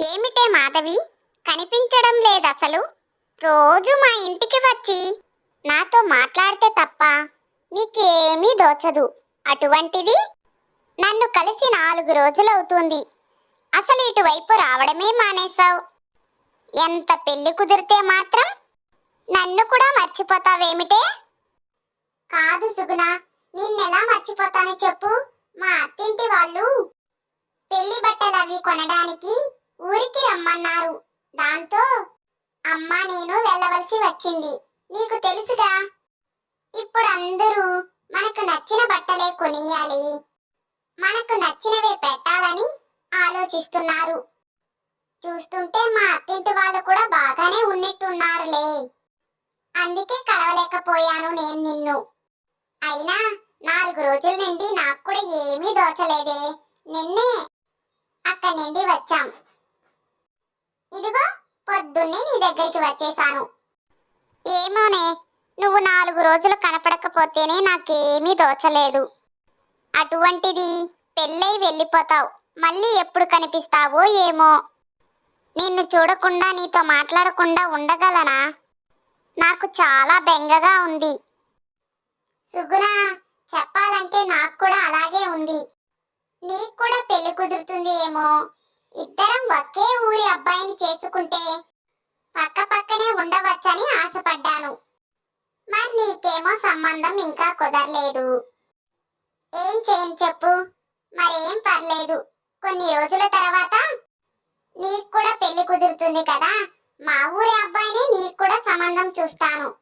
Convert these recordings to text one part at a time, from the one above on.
ఏమిటే మాధవి? కనిపించడం లేదసలు. రోజు మా ఇంటికి వచ్చి నాతో మాట్లాడితే తప్ప నీకేమీ దోచదు. అటువంటిది నన్ను కలిసి నాలుగు రోజులవుతుంది. అసలు ఇటువైపు రావడమే మానేశావు. ఎంత పెళ్ళి కుదిరితే మాత్రం నన్ను కూడా మర్చిపోతావేమిటే? కాదు సుగుణ నిన్నెలా మర్చిపోతానో చెప్పు. మా అత్తింటి వాళ్ళు పెళ్ళి బట్టలు అవి కొనడానికి ఊరికి రమ్మన్నారు. దాంతో అమ్మ నేను వెళ్ళవలసి వచ్చింది. నీకు తెలుసుగా? ఇప్పుడు అందరూ మనకు నచ్చిన బట్టలే కొనియాలి. మనకు నచ్చినవే పెట్టాలని ఆలోచిస్తున్నారు. చూస్తుంటే మా అత్తింటి వాళ్ళు కూడా బాగానే ఉన్నట్టున్నారులే. అందుకే కలవలేకపోయాను నేను నిన్ను. అయినా నాలుగు రోజుల నుండి నాకు కూడా ఏమీ దోచలేదే. నిన్నే అక్కడి నుండి వచ్చాం. ఇదిగో పొద్దున్నే నీ దగ్గరికి వచ్చేసాను. ఏమోనే నువ్వు నాలుగు రోజులు కనపడకపోతేనే నాకేమీ దోచలేదు. అటువంటిది పెళ్ళై వెళ్ళిపోతావు. మళ్ళీ ఎప్పుడు కనిపిస్తావో ఏమో. నిన్ను చూడకుండా నీతో మాట్లాడకుండా ఉండగలనా? నాకు చాలా బెంగగా ఉంది. సుగుణ చెప్పాలంటే నాకు కూడా అలాగే ఉంది. నీకు కూడా పెళ్ళి కుదురుతుంది ఏమో ఇద్దరం ఒకే ఊరి అబ్బాయిని చేసుకుంటే పక్క పక్కనే ఉండవచ్చని ఆశపడ్డాను. మరి నీకేమో సంబంధం ఇంకా కుదరలేదు. ఏం చేయను చెప్పు? మరేం పర్లేదు. కొన్ని రోజుల తర్వాత నీకు కూడా పెళ్ళి కుదురుతుంది కదా? మా ఊరి అబ్బాయిని నీకు కూడా సంబంధం చూస్తాను.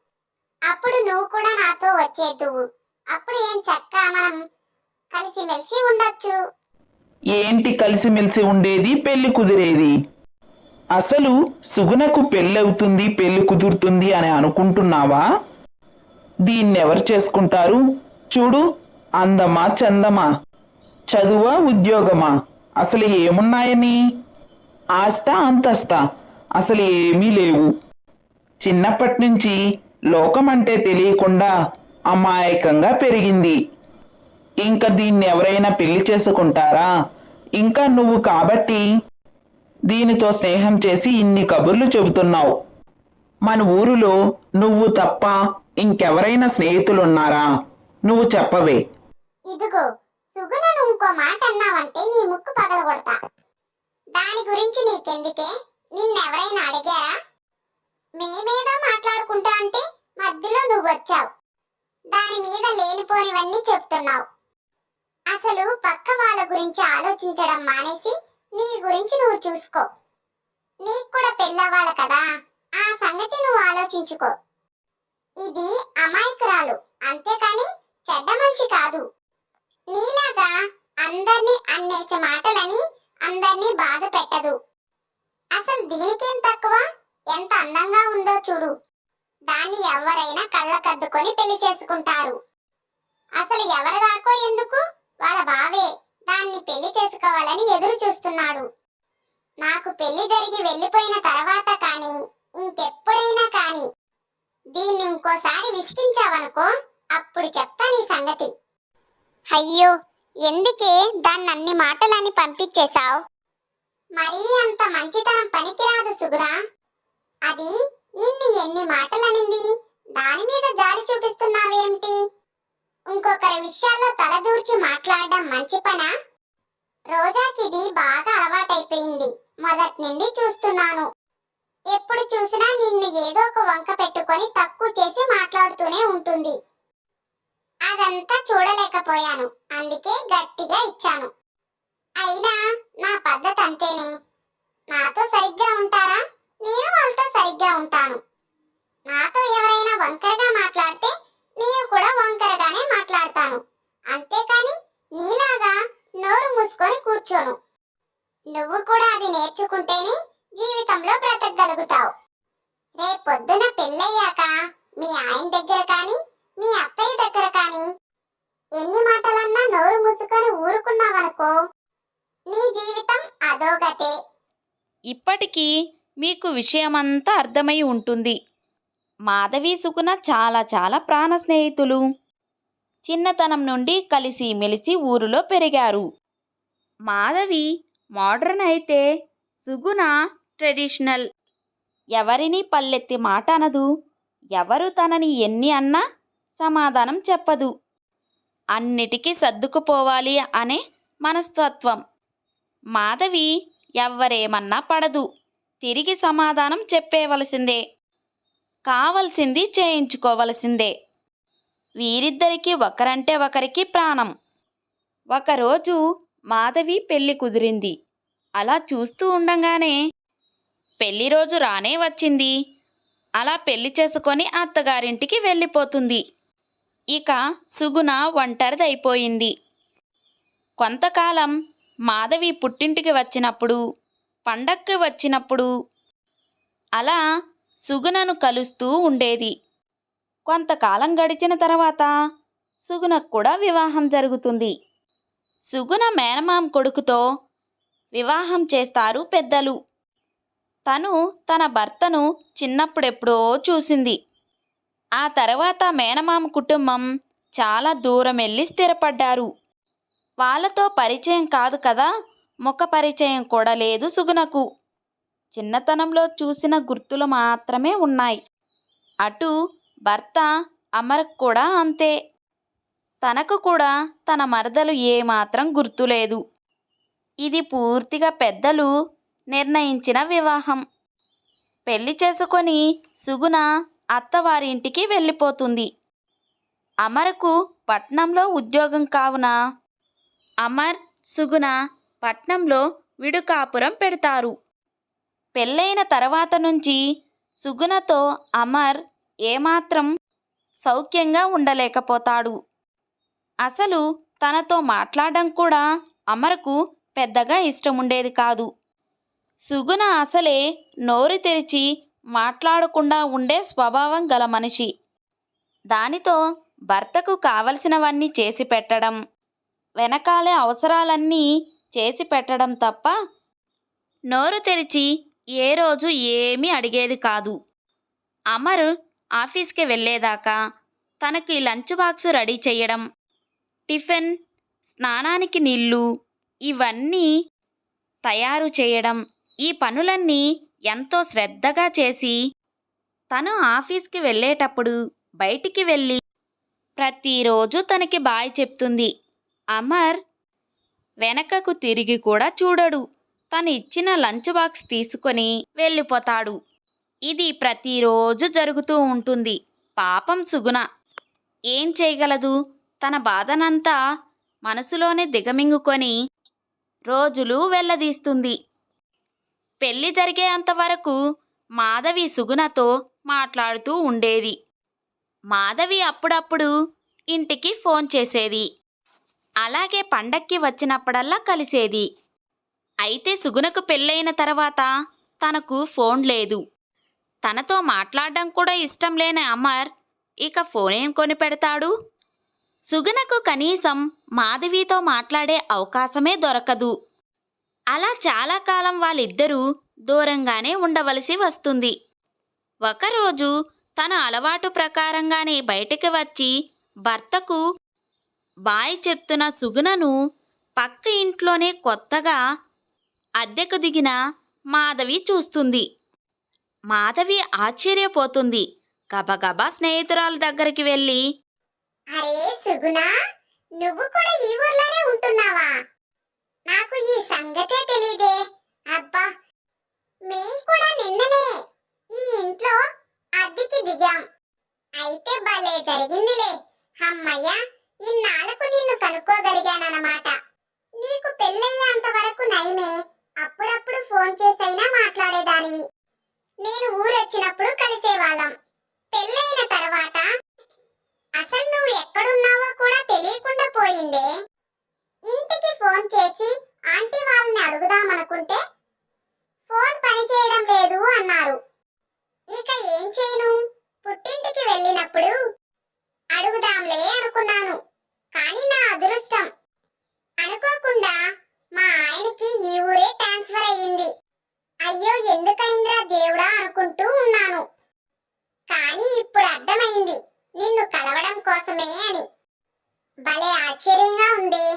అప్పుడు నువ్వు కూడా నాతో వచ్చేద్దువు. అప్పుడు ఏం చక్క మనం కలిసిమెలిసి ఉండొచ్చు. ఏంటి కలిసిమెలిసి ఉండేది పెళ్ళి కుదిరేది? అసలు సుగుణకు పెళ్ళవుతుంది పెళ్ళి కుదురుతుంది అని అనుకుంటున్నావా? దీన్ని ఎవరు చేసుకుంటారు? చూడు అందమా చందమా? చదువా ఉద్యోగమా? అసలు ఏమున్నాయని ఆస్త అంతస్త అసలు ఏమీ లేవు. చిన్నప్పటి నుంచి లోకమంటే తెలియకుండా అమాయకంగా పెరిగింది. ఇంకా దీన్ని ఎవరైనా పెళ్ళి చేసుకుంటారా? ఇంకా నువ్వు కాబట్టి దీనితో స్నేహం చేసి ఇన్ని కబుర్లు చెబుతున్నావు. మన ఊరిలో నువ్వు తప్ప ఇంకెవరైనా స్నేహితులున్నారా? నువ్వు చెప్పవే. ఇదిగో సుగుణను ఇంకో మాట అన్నావంటే నీ ముక్కు పగలగొడతా. దాని గురించి నీకెందుకే? నిన్నెవరైనా అడిగారా? మేమేదో మాట్లాడుకుంటా అంటే మధ్యలో నువ్వు వచ్చావు దాని మీద లేనిపోనివన్నీ చెప్తున్నావు. అసలు పక్క వాళ్ళ గురించి ఆలోచించడం మానేసి నీ గురించి నువ్వు చూసుకో. నీకు కూడా పెళ్ళవాల కదా ఆ సంగతి నువ్వు ఆలోచించుకో. ఇది అమాయకురాలు అంతేకాని చెడ్డ మనిషి కాదు. నీలాగా అందర్నీ అన్నేసే మాటలని అందర్నీ బాధ పెట్టదు. అసలు దీనికేం తక్కువ? ఎంత అందంగా ఉందో చూడు. దాన్ని ఎవరైనా కళ్ళకద్దుకొని పెళ్ళి చేసుకుంటారు. అసలు ఎవరు రాకో ఎందుకు? వాళ్ళ బావే దాన్ని పెళ్ళి చేసుకోవాలని ఎదురు చూస్తున్నాడు. నాకు పెళ్ళి జరిగి వెళ్ళిపోయిన తర్వాత కానీ ఇంకెప్పుడైనా కానీ దీన్ని ఇంకోసారి విసికించావనుకో అప్పుడు చెప్తా నీ సంగతి. అయ్యో ఎందుకే దాన్ని అన్ని మాటలని పంపించేశావు? మరీ అంత మంచితనం పనికిరాదు సుగురా అది నిన్ను ఎన్ని మాటలనింది? దాని మీద జాలి చూపిస్తున్నావేమిటి? ఇంకొకరి విషయాల్లో తలదూర్చి మాట్లాడడం మంచి పనా? రోజాకిది బాగా అలవాటైపోయింది. మొదటి నుండి చూస్తున్నాను. ఎప్పుడు చూసినా నిన్ను ఏదో ఒక వంక పెట్టుకొని తక్కువ చేసి మాట్లాడుతూనే ఉంటుంది. అదంతా చూడలేకపోయాను. అందుకే గట్టిగా ఇచ్చాను. అయినా నా పద్ధతి అంతేనే. నాతో సరిగ్గా ఉంటారా? నేను వాళ్ళతో సరిగ్గా ఉంటాను. నాతో ఎవరైనా వంకరగా మాట్లాడితే నేను కూడా వంకరగానే మాట్లాడతాను. అంతేకాని నీలాగా నోరు మూసుకొని కూర్చోను. నువ్వు కూడా అది నేర్చుకుంటేనే జీవితంలో బ్రతకగలుగుతావు. రేపొద్దున పెళ్ళయ్యాక మీ ఆయన దగ్గర కానీ మీ అత్తయ్య దగ్గర కానీ ఎన్ని మాటలన్నా నోరు మూసుకొని ఊరుకున్నావనుకో నీ జీవితం అదోగతే ఇప్పటికీ మీకు విషయమంతా అర్థమై ఉంటుంది. మాధవి సుకున చాలా చాలా ప్రాణ స్నేహితులు. చిన్నతనం నుండి కలిసి మెలిసి ఊరిలో పెరిగారు. మాధవి మోడ్రన్ అయితే సుగుణ ట్రెడిషనల్. ఎవరిని పల్లెత్తి మాట అనదు. ఎవరు తనని ఎన్ని అన్నా సమాధానం చెప్పదు. అన్నిటికీ సర్దుకుపోవాలి అనే మనస్తత్వం. మాధవి ఎవ్వరేమన్నా పడదు. తిరిగి సమాధానం చెప్పేవలసిందే. కావలసింది చేయించుకోవలసిందే. వీరిద్దరికీ ఒకరంటే ఒకరికి ప్రాణం. ఒకరోజు మాధవి పెళ్ళి కుదిరింది. అలా చూస్తూ ఉండంగానే పెళ్ళి రోజు రానే వచ్చింది. అలా పెళ్ళి చేసుకొని అత్తగారింటికి వెళ్ళిపోతుంది. ఇక సుగుణ ఒంటరిదైపోయింది. కొంతకాలం మాధవి పుట్టింటికి వచ్చినప్పుడు పండక్కి వచ్చినప్పుడు అలా సుగుణను కలుస్తూ ఉండేది. కొంతకాలం గడిచిన తర్వాత సుగుణకు కూడా వివాహం జరుగుతుంది. సుగుణ మేనమామ కొడుకుతో వివాహం చేస్తారు పెద్దలు. తను తన భర్తను చిన్నప్పుడెప్పుడో చూసింది. ఆ తర్వాత మేనమామ కుటుంబం చాలా దూరం వెళ్ళి స్థిరపడ్డారు. వాళ్ళతో పరిచయం కాదు కదా ముఖ పరిచయం కూడా లేదు సుగుణకు. చిన్నతనంలో చూసిన గుర్తులు మాత్రమే ఉన్నాయి. అటు భర్త అమరకు కూడా అంతే. తనకు కూడా తన మరదలు ఏమాత్రం గుర్తులేదు ఇది పూర్తిగా పెద్దలు నిర్ణయించిన వివాహం. పెళ్ళి చేసుకొని సుగుణ అత్తవారింటికి వెళ్ళిపోతుంది. అమరకు పట్నంలో ఉద్యోగం కావున అమర్ సుగుణ పట్నంలో విడుకాపురం పెడతారు. పెళ్ళైన తర్వాత నుంచి సుగుణతో అమర్ ఏమాత్రం సౌఖ్యంగా ఉండలేకపోతాడు. అసలు తనతో మాట్లాడడం కూడా అమరకు పెద్దగా ఇష్టం ఉండేది కాదు. సుగుణ అసలే నోరు తెరిచి మాట్లాడకుండా ఉండే స్వభావం గల మనిషి. దానితో భర్తకు కావలసినవన్నీ చేసి పెట్టడం వెనకాలే అవసరాలన్నీ చేసి పెట్టడం తప్ప నోరు తెరిచి ఏ రోజు ఏమీ అడిగేది కాదు. అమర్ ఆఫీస్కి వెళ్ళేదాకా తనకి లంచ్ బాక్స్ రెడీ చేయడం టిఫిన్ స్నానానికి నీళ్ళు ఇవన్నీ తయారు చేయడం ఈ పనులన్నీ ఎంతో శ్రద్ధగా చేసి తను ఆఫీస్కి వెళ్ళేటప్పుడు బయటికి వెళ్ళి ప్రతిరోజు తనకి బాయ్ చెప్తుంది. అమర్ వెనకకు తిరిగి కూడా చూడడు. తను ఇచ్చిన లంచ్ బాక్స్ తీసుకొని వెళ్ళిపోతాడు. ఇది ప్రతిరోజు జరుగుతూ ఉంటుంది. పాపం సుగుణ. ఏం చేయగలదు? తన బాధనంతా మనసులోనే దిగమింగుకొని రోజులు వెళ్ళదీస్తుంది. పెళ్ళి జరిగేంత వరకు మాధవి సుగుణతో మాట్లాడుతూ ఉండేది. మాధవి అప్పుడప్పుడు ఇంటికి ఫోన్ చేసేది. అలాగే పండక్కి వచ్చినప్పుడల్లా కలిసేది. అయితే సుగుణకు పెళ్ళైన తర్వాత తనకు ఫోన్ లేదు. తనతో మాట్లాడడం కూడా ఇష్టం లేని అమర్ ఇక ఫోనేం కొని పెడతాడు సుగుణకు కనీసం మాధవితో మాట్లాడే అవకాశమే దొరకదు. అలా చాలా కాలం వాళ్ళిద్దరూ దూరంగానే ఉండవలసి వస్తుంది. ఒకరోజు తన అలవాటు ప్రకారంగానే బయటికి వచ్చి భర్తకు బాయ్ చెప్తున్న సుగుణను పక్క ఇంట్లోనే కొత్తగా అద్దెకు దిగిన మాధవి చూస్తుంది. మాధవి ఆశ్చర్యపోతుంది. గబగబా స్నేహితురాల దగ్గరికి వెళ్ళి అరే సుగుణా నువ్వు కూడా ఈ ఊర్లోనే ఉంటున్నావా? నాకు ఈ సంగతే తెలియదే అబ్బా మేం కూడా నిన్ననే ఈ ఇంట్లో అద్దెకి దిగాం. అయితే భలే జరిగిందిలే. అమ్మయ్య ఇన్నాళ్ళకు నిన్ను కనుక్కోగలిగానన్నమాట. నీకు పెళ్ళయ్యేంత వరకు నయమే. అప్పుడప్పుడు ఫోన్ చేసైనా మాట్లాడేదానివి. నేను ఊరొచ్చినప్పుడు కలిసేవాళ్ళం. పెళ్ళైన తర్వాత అసలు నువ్వు ఎక్కడున్నావో కూడా తెలియకుండా పోయిందే. ఇంటికి ఫోన్ చేసి ఆంటీ వాళ్ళని అడుగుదామనుకుంటే ఫోన్ పని చేయడం లేదు అన్నారు. ఇక ఏం చేయను? పుట్టింటికి వెళ్ళినప్పుడు అడుగుదాంలే అనుకున్నాను. కానీ నా అదృష్టం అనుకోకుండా మా ఆయనకి ఈ ఊరే ట్రాన్స్ఫర్ అయ్యింది. అయ్యో ఎందుకైందిరా దేవుడా అనుకుంటూ ఉన్నాను. కానీ ఇప్పుడు అర్థమైంది. నిన్ను కలవడం కోసమే అని. భలే ఆశ్చర్యంగా ఉంది.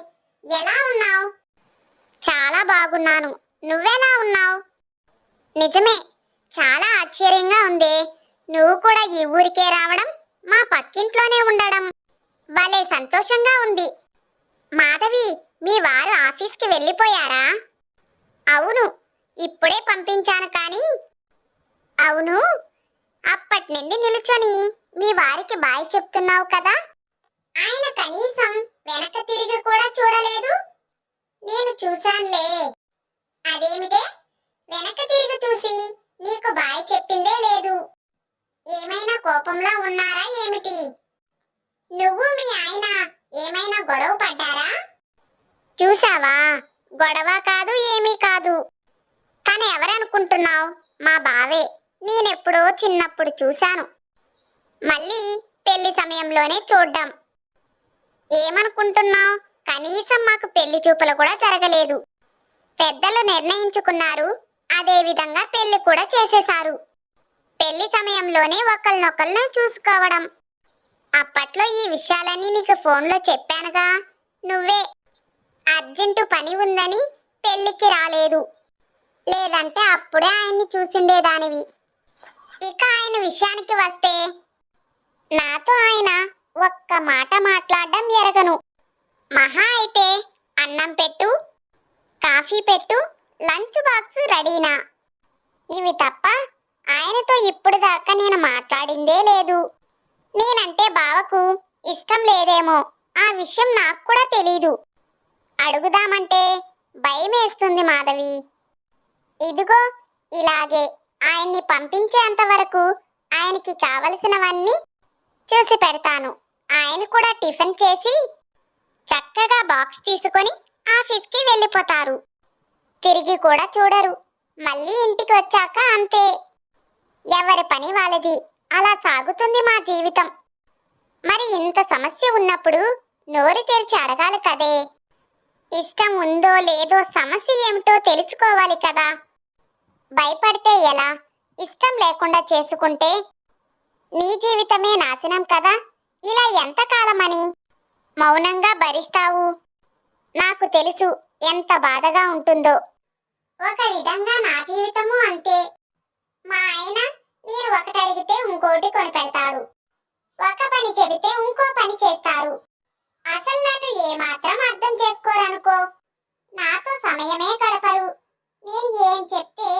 ఎలా ఉన్నావు? చాలా బాగున్నాను. నువ్వెలా నిజమే చాలా ఆశ్చర్యంగా ఉంది. నువ్వు కూడా ఈ ఊరికే రావడం మా పక్కింట్లోనే ఉండడం. భలే సంతోషంగా ఉంది. మాధవి మీ వారు ఆఫీస్కి వెళ్ళిపోయారా? అవును ఇప్పుడే పంపించాను కానీ. అవును అప్పటి నుండి నిలుచొని మీ వారికి బాయ్ చెప్తున్నావు కదా. ఆయన కనీసం వెనక తిరిగి కూడా చూడలేదు. నేను చూశానులే. అదేమిటే? వెనక తిరిగి చూసి నీకు బాయ్ చెప్పిందే లేదు. ఏమైనా కోపంలో ఉన్నారా ఏమిటి? నువ్వు మీ ఆయన ఏమైనా గొడవ పడ్డారా? చూసావా? గొడవ కాదు ఏమీ కాదు. తను ఎవరనుకుంటున్నావు? మా బావే. నేనెప్పుడో చిన్నప్పుడు చూశాను. మళ్ళీ పెళ్ళి సమయంలోనే చూడ్డాం. ఏమనుకుంటున్నావు? కనీసం మాకు పెళ్ళి చూపులు కూడా జరగలేదు. పెద్దలు నిర్ణయించుకున్నారు. అదేవిధంగా పెళ్ళి కూడా చేసేశారు. పెళ్ళి సమయంలోనే ఒకళ్ళనొకళ్ళను చూసుకోవడం. అప్పట్లో ఈ విషయాలన్నీ నీకు ఫోన్లో చెప్పానుగా. నువ్వే. అర్జెంటు పని ఉందని పెళ్ళికి రాలేదు. లేదంటే అప్పుడే ఆయన్ని చూసిండేదానివి. ఇక ఆయన విషయానికి వస్తే నాతో ఆయన ఒక్క మాట మాట్లాడడం ఎరగను. మహా అయితే అన్నం పెట్టు కాఫీ పెట్టు లంచ్ బాక్స్ రెడీనా? ఇవి తప్ప ఆయనతో ఇప్పుడు దాకా నేను మాట్లాడిందే లేదు. నేనంటే బావకు ఇష్టం లేదేమో. ఆ విషయం నాకు కూడా తెలీదు. అడుగుదామంటే భయం వేస్తుంది మాధవి. ఇదిగో ఇలాగే ఆయన్ని పంపించేంత వరకు ఆయనకి కావలసినవన్నీ చూసి పెడతాను. ఆయన కూడా టిఫిన్ చేసి చక్కగా బాక్స్ తీసుకొని ఆఫీస్కి వెళ్ళిపోతారు. తిరిగి కూడా చూడరు. మళ్ళీ ఇంటికి వచ్చాక అంతే. ఎవరి పని వాళ్ళది. అలా సాగుతుంది మా జీవితం. మరి ఇంత సమస్య ఉన్నప్పుడు నోరు తెరిచి అడగాలి కదే. ఇష్టం ఉందో లేదో సమస్య ఏమిటో తెలుసుకోవాలి కదా. భయపడితే ఎలా? ఇష్టం లేకుండా చేసుకుంటే? నీ జీవితమే నాశనం కదా? ఇలా ఎంతకాలమని? మౌనంగా భరిస్తావు? నాకు తెలుసు ఎంత బాధగా ఉంటుందో. ఒక విధంగా నా జీవితము అంతే. మా ఆయన మీరు ఒకటి అడిగితే ఇంకోటి కొనిపెడతాడు. ఒక పని చెబితే ఇంకో పని చేస్తారు. అసలు నన్ను ఏమాత్రం అర్థం చేసుకోరనుకో. నాతో సమయమే గడపరు. నేను ఏం చెప్తే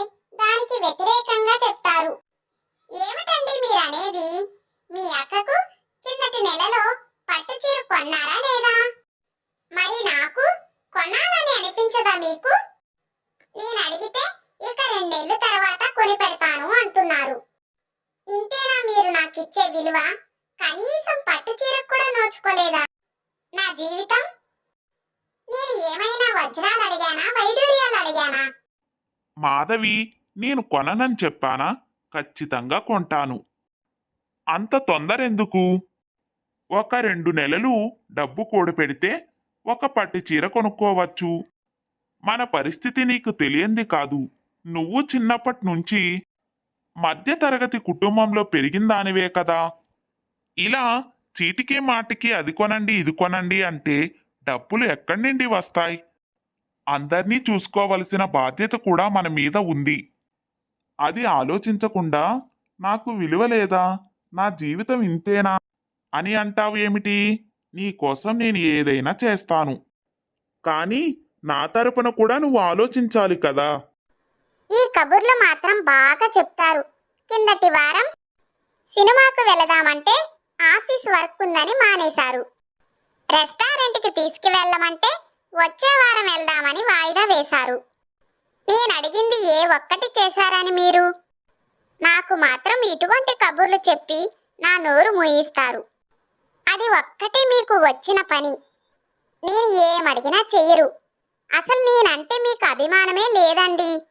దానికి వ్యతిరేకంగా చెప్తారు. ఏమిటండి మీరు అనేది మీ అక్కకు కిందటి నెలలో పట్టు చీర కొన్నారా లేదా? మరి నాకు కొనాలని అనిపించదా మీకు? నేను అడిగితే ఇక రెండేళ్ళ తర్వాత కొని పెడతాను అంటున్నారు. ఇంతేనా మీరు నాకు ఇచ్చే విలువ? కనీసం పట్టు చీర కూడా నోచుకోలేదా నా జీవితం నేను ఏమైనా వజ్రాలు అడిగానా వైడూర్యాలు అడిగానా మాధవి నేను కొననని చెప్పానా? ఖచ్చితంగా కొంటాను. అంత తొందర ఎందుకు ఒక రెండు నెలలు డబ్బు కూడపెడితే ఒక పట్టు చీర కొనుక్కోవచ్చు. మన పరిస్థితి నీకు తెలియంది కాదు. నువ్వు చిన్నప్పటి నుంచి మధ్యతరగతి కుటుంబంలో పెరిగిందానివే కదా. ఇలా చీటికి మాటికి అది కొనండి ఇది కొనండి అంటే డబ్బులు ఎక్కడి నుండి వస్తాయి? అందర్నీ చూసుకోవలసిన బాధ్యత కూడా మన మీద ఉంది. అది ఆలోచించకుండా నాకు విలువ లేదా నా జీవితం ఇంతేనా అని అంటావు ఏమిటి? నీకోసం నేను ఏదైనా చేస్తాను. కానీ నా తరపున కూడా నువ్వు ఆలోచించాలి కదా. ఈ కబుర్లు మాత్రం బాగా చెప్తారు. కిందటి వారం సినిమాకు వెళదామంటే ఆఫీస్ వర్క్ ఉందని మానేశారు. రెస్టారెంట్కి తీసుకువెళ్ళమంటే వచ్చే వారం వెళ్దామని వాయిదా వేశారు. నేను అడిగింది ఏ ఒక్కటి చేశారని మీరు? నాకు మాత్రం ఇటువంటి కబుర్లు చెప్పి నా నోరు మూయిస్తారు. అది ఒక్కటి మీకు వచ్చిన పని. నేను ఏమడిగినా చెయ్యరు. అసలు నేనంటే మీకు అభిమానమే లేదండి.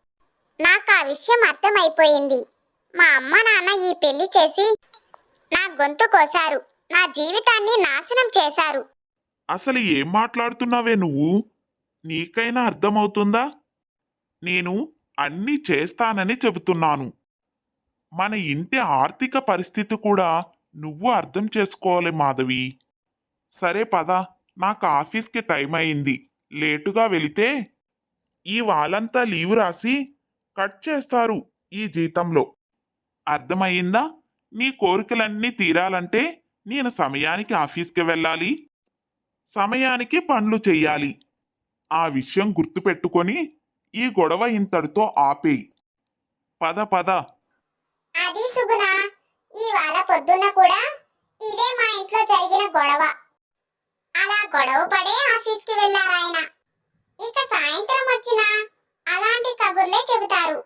నాకు ఆ విషయం అర్థమైపోయింది. మా అమ్మ నాన్న ఈ పెళ్ళి చేసి నా గొంతు కోశారు. నా జీవితాన్ని నాశనం చేశారు. అసలు ఏం మాట్లాడుతున్నావే నువ్వు? నీకైనా అర్థమవుతుందా? నేను అన్నీ చేస్తానని చెబుతున్నాను. మన ఇంటి ఆర్థిక పరిస్థితి కూడా నువ్వు అర్థం చేసుకోవాలి మాధవి. సరే పద నాకు ఆఫీస్కి టైం అయింది. లేటుగా వెళితే? ఈ వాళ్ళంతా లీవ్ రాసి కట్ చేస్తారు ఈ జీతంలో. అర్థమయ్యిందా? నీ కోరికలన్నీ తీరాలంటే నేను సమయానికి ఆఫీస్కి వెళ్ళాలి. సమయానికి పనులు చెయ్యాలి. ఆ విషయం గుర్తుపెట్టుకొని ఈ గొడవ ఇంతటితో ఆపేయి. పద పద. అది సుగుణ. ఇవాళ పొద్దున్న కూడా ఇదే మా ఇంట్లో జరిగిన గొడవ. అలా గొడవ పడే ఆఫీస్కి వెళ్ళారాయన ఇక సాయంత్రం వచ్చినా అలాంటి కబుర్లే చెబుతారు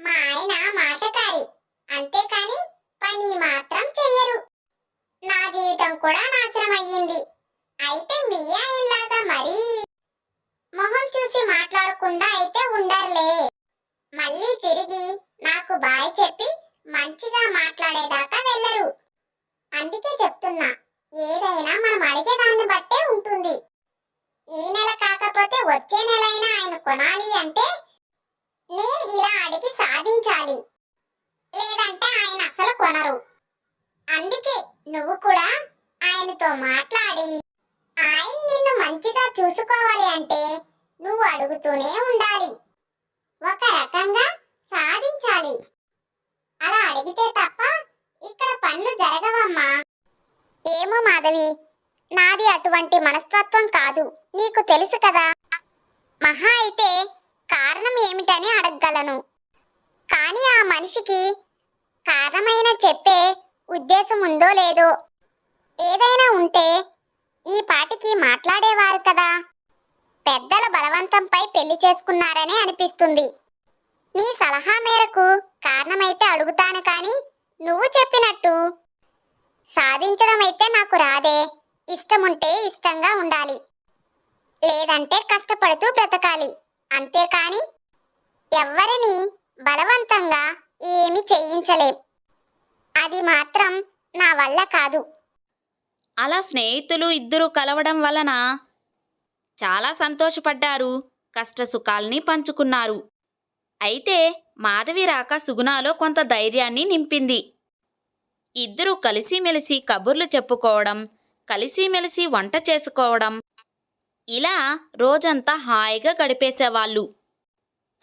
మా ఆయన మాటకారి అంతేకాని పని మాత్రం చెయ్యరు నా జీవితం కూడా నాశనం అయ్యింది అయితే మీ ఆయనలాగా మరీ మొహం చూసి మాట్లాడకుండా అయితే ఉండర్లే మళ్ళీ తిరిగి నాకు బాయ్ చెప్పి మంచిగా మాట్లాడేదాకా వెళ్ళరు అందుకే చెప్తున్నా ఏదైనా మనం అడిగేదాన్ని బట్టే ఉంటుంది ఈ నెల కాకపోతే వచ్చే నెలైనా ఆయన కొనాలి అంటే నేను ఇలా అడిగి సాధించాలి లేదంటే ఆయన అసలు కొనరు అందుకే నువ్వు కూడా ఆయనతో మాట్లాడి ఆయన నిన్ను మంచిగా చూసుకోవాలి అంటే నువ్వు అడుగుతూనే ఉండాలి. ఒక రకంగా సాధించాలి. అలా అడిగితే తప్ప ఇక్కడ పనులు జరగవమ్మా. ఏమో మాధవి నాది అటువంటి మనస్తత్వం కాదు. నీకు తెలుసు కదా. మహా అయితే కారణం ఏమిటని అడగగలను. కానీ ఆ మనిషికి కారణమైన చెప్పే ఉద్దేశం ఉందో లేదో ఏదైనా ఉంటే ఈ పాటికి మాట్లాడేవారు కదా. పెద్దల బలవంతంపై పెళ్ళి చేసుకున్నారని అనిపిస్తుంది. నీ సలహా మేరకు కారణమైతే అడుగుతాను కానీ నువ్వు చెప్పినట్టు. సాధించడం అయితే నాకు రాదే. ఇష్టముంటే ఇష్టంగా ఉండాలి. లేదంటే కష్టపడుతూ బ్రతకాలి. అంతేకాని ఎవ్వరిని బలవంతంగా ఏమి చేయించలేం. అది మాత్రం నా వల్ల కాదు. అలా స్నేహితులు ఇద్దరు కలవడం వలన చాలా సంతోషపడ్డారు. కష్టసుఖాల్ని పంచుకున్నారు. అయితే మాధవి రాక సుగుణాలో కొంత ధైర్యాన్ని నింపింది. ఇద్దరూ కలిసిమెలిసి కబుర్లు చెప్పుకోవడం కలిసిమెలిసి వంట చేసుకోవడం ఇలా రోజంతా హాయిగా గడిపేసేవాళ్ళు.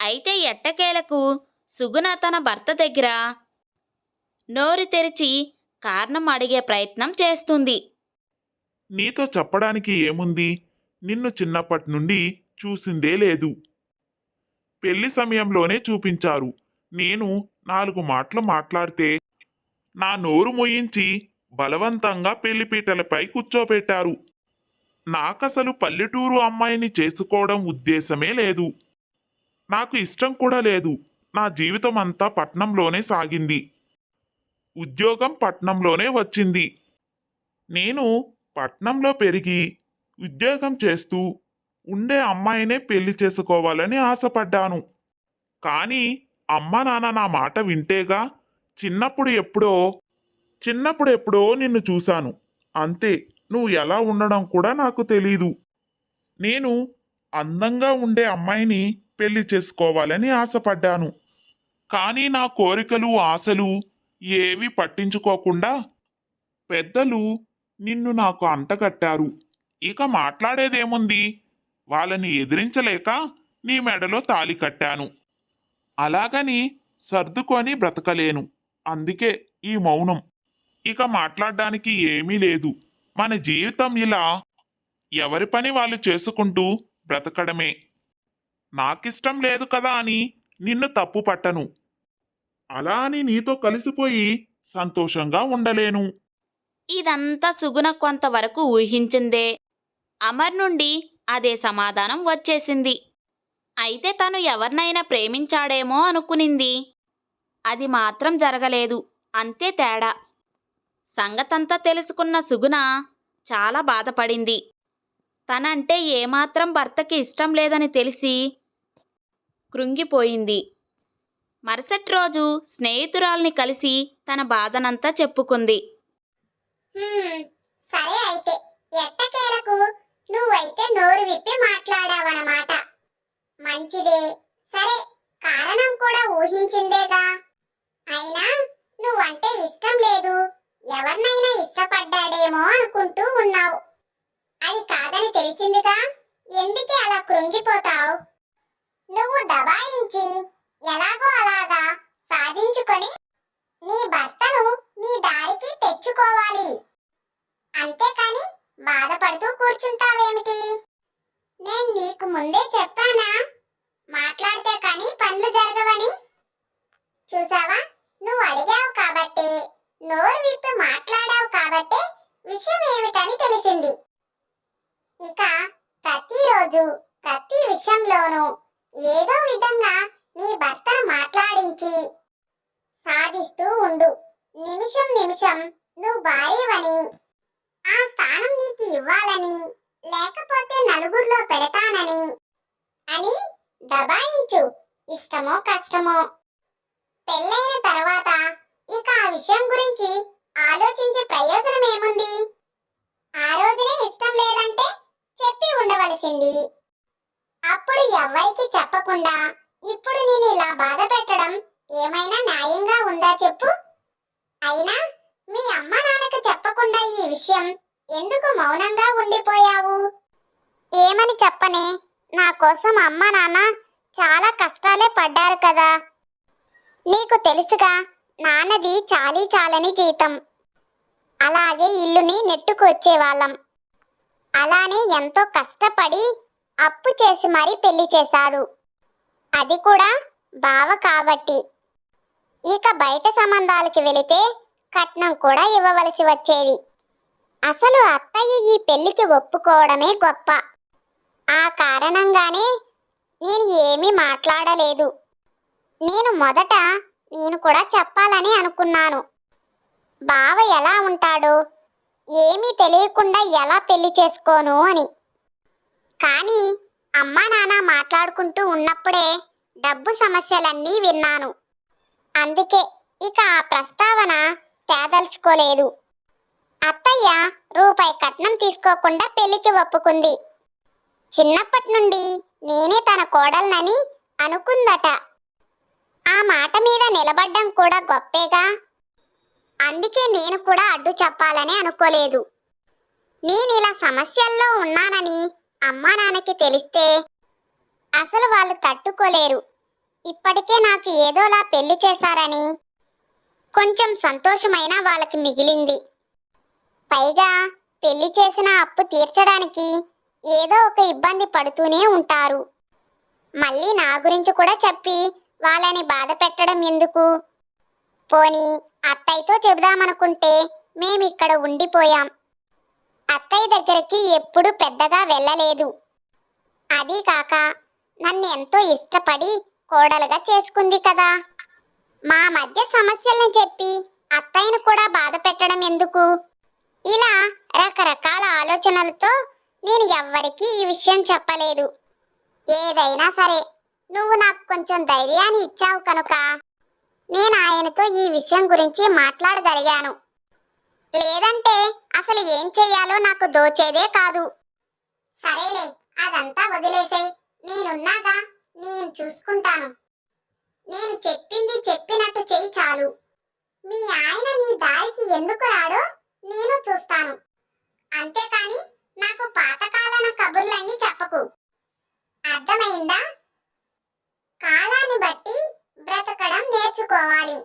అయితే ఎట్టకేలకు సుగుణ తన భర్త దగ్గర నోరు తెరిచి కారణం అడిగే ప్రయత్నం చేస్తుంది. నీతో చెప్పడానికి ఏముంది? నిన్ను చిన్నప్పటి నుండి చూసిందే లేదు. పెళ్ళి సమయంలోనే చూపించారు. నేను నాలుగు మాటలు మాట్లాడితే నా నోరు మొయించి బలవంతంగా పెళ్ళిపీటలపై కూర్చోబెట్టారు. నాకసలు పల్లెటూరు అమ్మాయిని చేసుకోవడం ఉద్దేశమే లేదు. నాకు ఇష్టం కూడా లేదు. నా జీవితం అంతా పట్నంలోనే సాగింది. ఉద్యోగం పట్నంలోనే వచ్చింది. నేను పట్నంలో పెరిగి ఉద్యోగం చేస్తూ ఉండే అమ్మాయినే పెళ్ళి చేసుకోవాలని ఆశపడ్డాను. కానీ అమ్మ నాన్న నా మాట వింటేగా చిన్నప్పుడు ఎప్పుడో చిన్నప్పుడు ఎప్పుడో నిన్ను చూశాను. అంతే నువ్వు ఎలా ఉండడం కూడా నాకు తెలీదు. నేను అందంగా ఉండే అమ్మాయిని పెళ్ళి చేసుకోవాలని ఆశపడ్డాను. కానీ నా కోరికలు ఆశలు ఏవి పట్టించుకోకుండా పెద్దలు నిన్ను నాకు అంటగట్టారు. ఇక మాట్లాడేదేముంది? వాళ్ళని ఎదిరించలేక నీ మెడలో తాలి కట్టాను. అలాగని సర్దుకొని బ్రతకలేను. అందుకే ఈ మౌనం. ఇక మాట్లాడడానికి ఏమీ లేదు. మన జీవితం ఇలా ఎవరి పని వాళ్ళు చేసుకుంటూ బ్రతకడమే. నాకిష్టం లేదు కదా అని నిన్ను తప్పు పట్టను. అలా అని నీతో కలిసిపోయి సంతోషంగా ఉండలేను. ఇదంతా సుగుణ కొంతవరకు ఊహించిందే. అమర్ నుండి అదే సమాధానం వచ్చేసింది. అయితే తను ఎవరినైనా ప్రేమించాడేమో అనుకునింది. అది మాత్రం జరగలేదు. అంతే తేడా. సంగతంతా తెలుసుకున్న సుగుణ చాలా బాధపడింది. తనంటే ఏమాత్రం భర్తకి ఇష్టం లేదని తెలిసి కృంగిపోయింది. మరుసటి రోజు స్నేహితురాల్ని కలిసి తన బాధనంతా చెప్పుకుంది. సరే అయితే. ఎట్టకేలకు? నువ్వైతే నోరు విప్పి మాట్లాడావన్నమాట. మంచిదే. సరే కారణం కూడా ఊహించిందేగా? అయినా నువ్వంటే ఇష్టం లేదు. ఎవరినైనా ఇష్టపడ్డాడేమో అనుకుంటూ ఉన్నావు. అది కాదని తెలిసిందిగా? ఎందుకే అలా కృంగిపోతావు? నువ్వు దబాయించి ఎలాగో అలాగా సాధించుకొని నీ భర్తను నీ దారికి తెచ్చుకోవాలి. పడుతూ కూర్చుంటావేమిటి? నేను నీకు ముందే చెప్పానా? మాట్లాడితే కానీ పనులు జరగవని? చూసావా? నువ్వు అడిగావు కాబట్టి నోరు విప్పి మాట్లాడావు కాబట్టి విషయం ఏమిటని తెలిసింది. ఇక ప్రతిరోజు ప్రతి విషయంలోనూ ఏదో విధంగా నీ భర్తను మాట్లాడించి సాధిస్తూ ఉండు. నిమిషం నిమిషం నువ్వు భార్యవని ఆ స్థానం నీకు ఇవ్వాలని లేకపోతే నలుగురిలో పెడతానని అని దబాయించు. ఇష్టమో కష్టమో. పెళ్ళైన తర్వాత ఇక ఆ విషయం గురించి ఆలోచించే ప్రయోజనం ఏముంది? ఆ రోజునే ఇష్టం లేదంటే చెప్పి ఉండవలసింది. అప్పుడు ఎవ్వరికి చెప్పకుండా ఇప్పుడు నేను ఇలా బాధ పెట్టడం ఏమైనా న్యాయంగా ఉందా చెప్పు. అయినా మీ అమ్మ నాన్నకు చెప్పకుండా ఈ విషయం ఎందుకు మౌనంగా ఉండిపోయావు? ఏమని చెప్పనే? నా కోసం అమ్మ నాన్న చాలా కష్టాలే పడ్డారు కదా. నీకు తెలుసుగా నాన్నది చాలీ చాలని జీతం. అలాగే ఇల్లుని నెట్టుకు వచ్చేవాళ్ళం. అలానే ఎంతో కష్టపడి అప్పు చేసి మరీ పెళ్ళి చేశాడు. అది కూడా బావ కాబట్టి. ఇక బయట సంబంధాలకి వెళితే కట్నం కూడా ఇవ్వవలసి వచ్చేది. అసలు అత్తయ్య ఈ పెళ్ళికి ఒప్పుకోవడమే గొప్ప. ఆ కారణంగానే నేను ఏమీ మాట్లాడలేదు. నేను మొదట నేను కూడా చెప్పాలని అనుకున్నాను. బావ ఎలా ఉంటాడో? ఏమీ తెలియకుండా ఎలా పెళ్ళి చేసుకోను అని. కానీ అమ్మా నాన్న మాట్లాడుకుంటూ ఉన్నప్పుడే డబ్బు సమస్యలన్నీ విన్నాను. అందుకే ఇక ఆ ప్రస్తావన తేదలుచుకోలేదు. అత్తయ్య రూపాయి కట్నం తీసుకోకుండా పెళ్ళికి ఒప్పుకుంది. చిన్నప్పటి నుండి నేనే తన కోడల్నని అనుకుందట. ఆ మాట మీద నిలబడ్డం కూడా గొప్పేగా. అందుకే నేను కూడా అడ్డు చెప్పాలని అనుకోలేదు. నేను ఇలా సమస్యల్లో ఉన్నానని అమ్మా నాన్నకి తెలిస్తే అసలు వాళ్ళు తట్టుకోలేరు. ఇప్పటికే నాకు ఏదోలా పెళ్ళి చేశారని కొంచెం సంతోషమైనా వాళ్ళకి మిగిలింది. పైగా పెళ్ళి చేసిన అప్పు తీర్చడానికి ఏదో ఒక ఇబ్బంది పడుతూనే ఉంటారు. మళ్ళీ నా గురించి కూడా చెప్పి వాళ్ళని బాధ పెట్టడం ఎందుకు? పోనీ అత్తయ్యతో చెబుదామనుకుంటే మేమిక్కడ ఉండిపోయాం. అత్తయ్య దగ్గరికి ఎప్పుడు పెద్దగా వెళ్ళలేదు. అదీ కాక నన్ను ఎంతో ఇష్టపడి కోడలుగా చేసుకుంది కదా. మా మధ్య సమస్యల్ని చెప్పి అత్తయ్యను కూడా బాధ పెట్టడం ఎందుకు? ఇలా రకరకాల ఆలోచనలతో నేను ఎవ్వరికీ ఈ విషయం చెప్పలేదు. ఏదైనా సరే నువ్వు నాకు కొంచెం ధైర్యాన్ని ఇచ్చావు కనుక నేను ఆయనతో ఈ విషయం గురించి మాట్లాడగలిగాను. లేదంటే అసలు ఏం చెయ్యాలో నాకు దోచేదే కాదు. సరేలే అదంతా వదిలేసేయ్. నేనున్నాగా నేను చూసుకుంటాను. నేను చెప్పింది చెప్పినట్టు చెయ్యి చాలు. మీ ఆయన నీ దారికి ఎందుకు రాడో నేను చూస్తాను. అంతేకాని నాకు పాతకాలన కబుర్లన్నీ చెప్పకు. అర్థమైందా? కాలాన్ని బట్టి బ్రతకడం నేర్చుకోవాలి.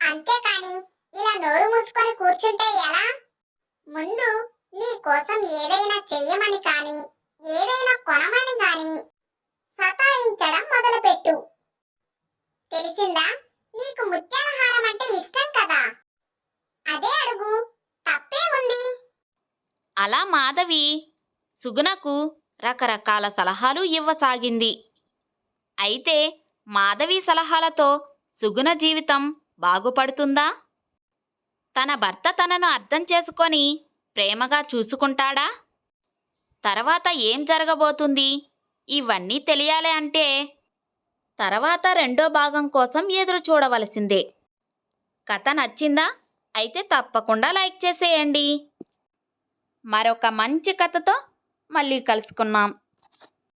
అంతేకాని ఇలా నోరు మూసుకొని కూర్చుంటే ఎలా? ముందు నీ కోసం ఏదైనా చెయ్యమని కానీ ఏదైనా కొనమని గాని సతాయించడం మొదలుపెట్టు తెలిసిందా నీకు ముత్యాలహారం అంటే ఇష్టం కదా అదే అడుగు తప్పేముంది అలా మాధవి సుగుణకు రకరకాల సలహాలు ఇవ్వసాగింది. అయితే మాధవి సలహాలతో సుగుణ జీవితం బాగుపడుతుందా? తన భర్త తనను అర్థం చేసుకొని ప్రేమగా చూసుకుంటాడా? తర్వాత ఏం జరగబోతుంది? ఇవన్నీ తెలియాలి అంటే తర్వాత రెండో భాగం కోసం ఎదురు చూడవలసిందే. కథ నచ్చిందా? అయితే తప్పకుండా లైక్ చేసేయండి. మరొక మంచి కథతో మళ్ళీ కలుసుకున్నాం